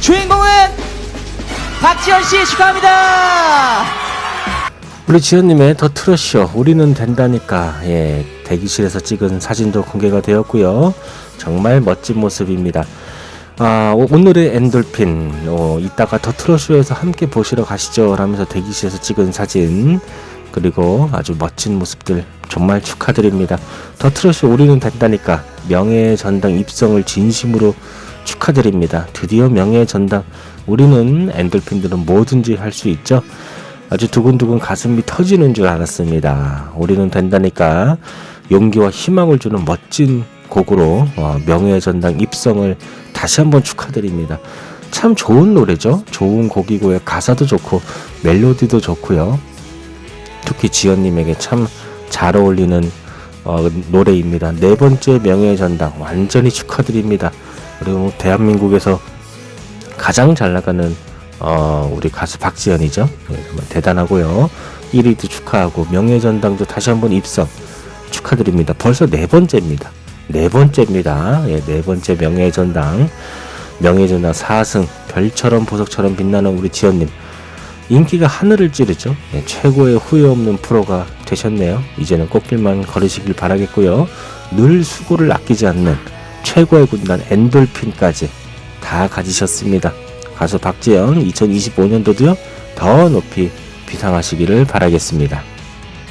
주인공은 박지현 씨 축하합니다. 우리 지연님의 더 트러쉬어 우리는 된다니까 예 대기실에서 찍은 사진도 공개가 되었고요. 정말 멋진 모습입니다. 아 오- 오늘의 엔돌핀 어, 이따가 더 트러쉬어에서 함께 보시러 가시죠. 라면서 대기실에서 찍은 사진 그리고 아주 멋진 모습들 정말 축하드립니다 더 트러쉬어 우리는 된다니까 명예의 전당 입성을 진심으로 축하드립니다 드디어 명예의 전당 우리는 엔돌핀들은 뭐든지 할 수 있죠 아주 두근두근 가슴이 터지는 줄 알았습니다. 우리는 된다니까 용기와 희망을 주는 멋진 곡으로 어, 명예의 전당 입성을 다시 한번 축하드립니다. 참 좋은 노래죠. 좋은 곡이고요. 가사도 좋고 멜로디도 좋고요. 특히 지연님에게 참 잘 어울리는 어, 노래입니다. 네 번째 명예의 전당 완전히 축하드립니다. 그리고 대한민국에서 가장 잘 나가는 어, 우리 가수 박지연이죠. 예, 정말 대단하고요. 1위도 축하하고 명예전당도 다시 한번 입성 축하드립니다. 벌써 네 번째입니다. 네 번째입니다. 예, 네 번째 명예전당 명예전당 4승 별처럼 보석처럼 빛나는 우리 지연님 인기가 하늘을 찌르죠. 예, 최고의 후회 없는 프로가 되셨네요. 이제는 꽃길만 걸으시길 바라겠고요. 늘 수고를 아끼지 않는 최고의 군단 엔돌핀까지 다 가지셨습니다. 가수 박지영 2025년도도요 더 높이 비상하시기를 바라겠습니다.